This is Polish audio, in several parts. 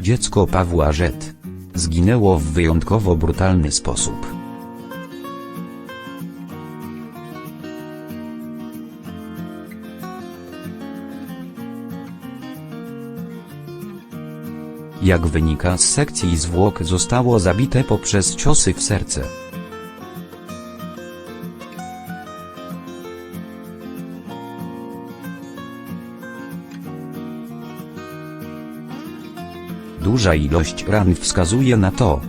Dziecko Pawła Żet. Zginęło w wyjątkowo brutalny sposób. Jak wynika z sekcji zwłok zostało zabite poprzez ciosy w serce. Duża ilość ran wskazuje na to,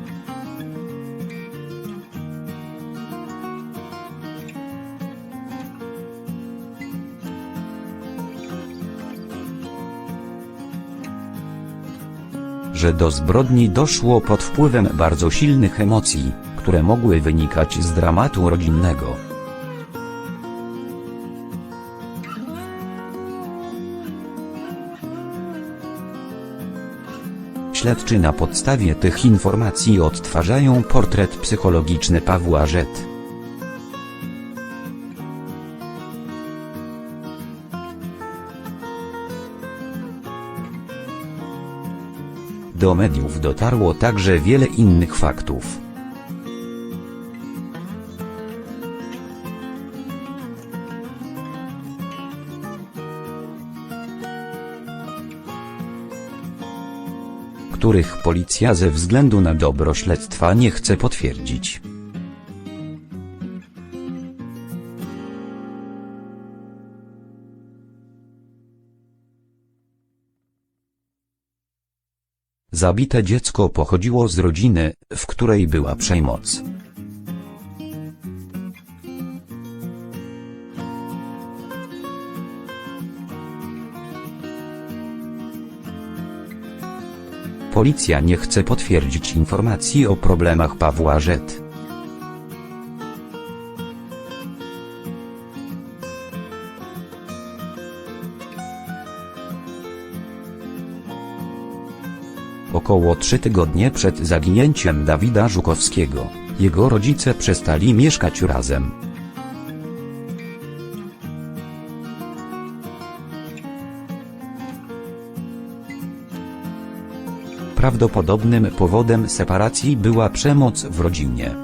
że do zbrodni doszło pod wpływem bardzo silnych emocji, które mogły wynikać z dramatu rodzinnego. Śledczy na podstawie tych informacji odtwarzają portret psychologiczny Pawła Żet. Do mediów dotarło także wiele innych faktów. Których policja ze względu na dobro śledztwa nie chce potwierdzić. Zabite dziecko pochodziło z rodziny, w której była przemoc. Policja nie chce potwierdzić informacji o problemach Pawła Żet. Około trzy tygodnie przed zaginięciem Dawida Żukowskiego, jego rodzice przestali mieszkać razem. Prawdopodobnym powodem separacji była przemoc w rodzinie.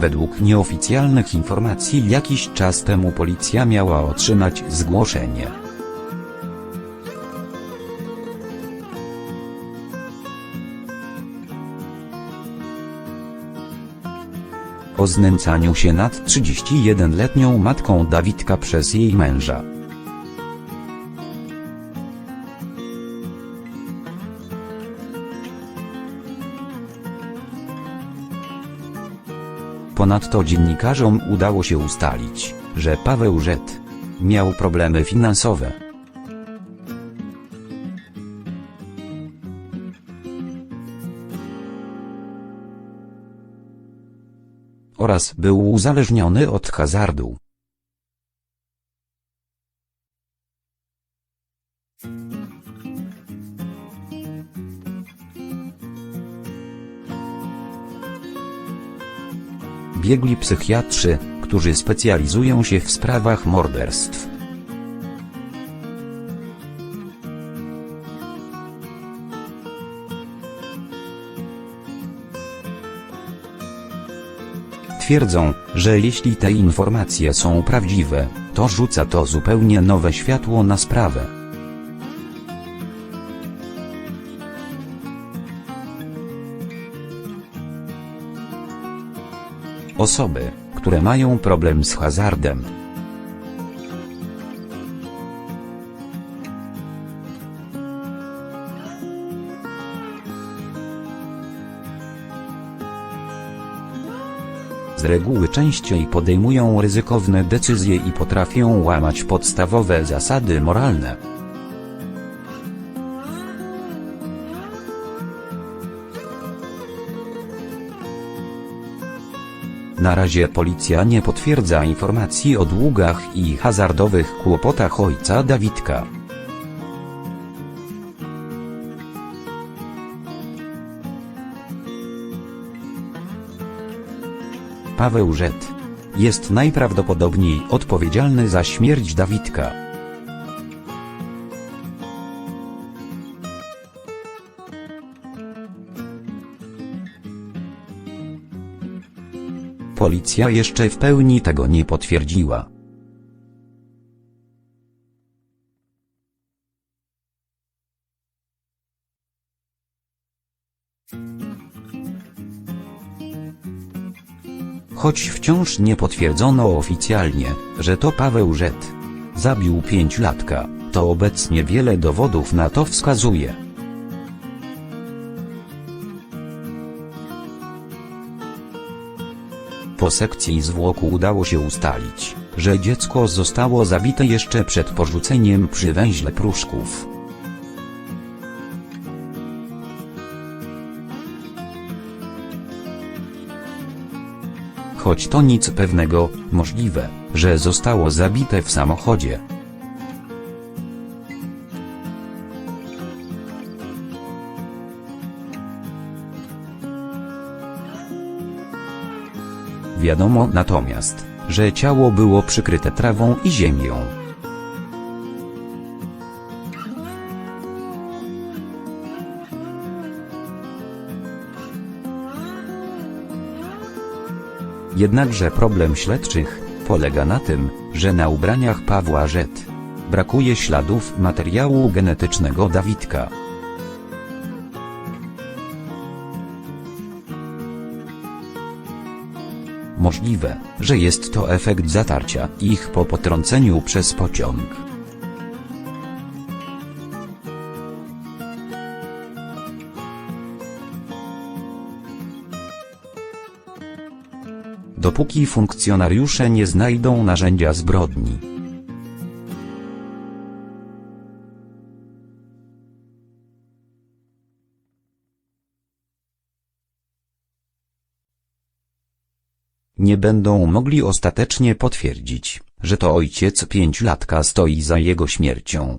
Według nieoficjalnych informacji jakiś czas temu policja miała otrzymać zgłoszenie. O znęcaniu się nad 31-letnią matką Dawidka przez jej męża. Ponadto dziennikarzom udało się ustalić, że Paweł Żet miał problemy finansowe. Oraz był uzależniony od hazardu. Biegli psychiatrzy, którzy specjalizują się w sprawach morderstw. Twierdzą, że jeśli te informacje są prawdziwe, to rzuca to zupełnie nowe światło na sprawę. Osoby, które mają problem z hazardem, z reguły częściej podejmują ryzykowne decyzje i potrafią łamać podstawowe zasady moralne. Na razie policja nie potwierdza informacji o długach i hazardowych kłopotach ojca Dawidka. Paweł. Jest najprawdopodobniej odpowiedzialny za śmierć Dawidka. Policja jeszcze w pełni tego nie potwierdziła. Choć wciąż nie potwierdzono oficjalnie, że to Paweł Żet zabił pięciolatka, to obecnie wiele dowodów na to wskazuje. Po sekcji zwłoku udało się ustalić, że dziecko zostało zabite jeszcze przed porzuceniem przy węźle pruszków. Choć to nic pewnego, możliwe, że zostało zabite w samochodzie. Wiadomo natomiast, że ciało było przykryte trawą i ziemią. Jednakże problem śledczych polega na tym, że na ubraniach Pawła Żet brakuje śladów materiału genetycznego Dawidka. Możliwe, że jest to efekt zatarcia ich po potrąceniu przez pociąg. Dopóki funkcjonariusze nie znajdą narzędzia zbrodni. Nie będą mogli ostatecznie potwierdzić, że to ojciec pięciolatka stoi za jego śmiercią.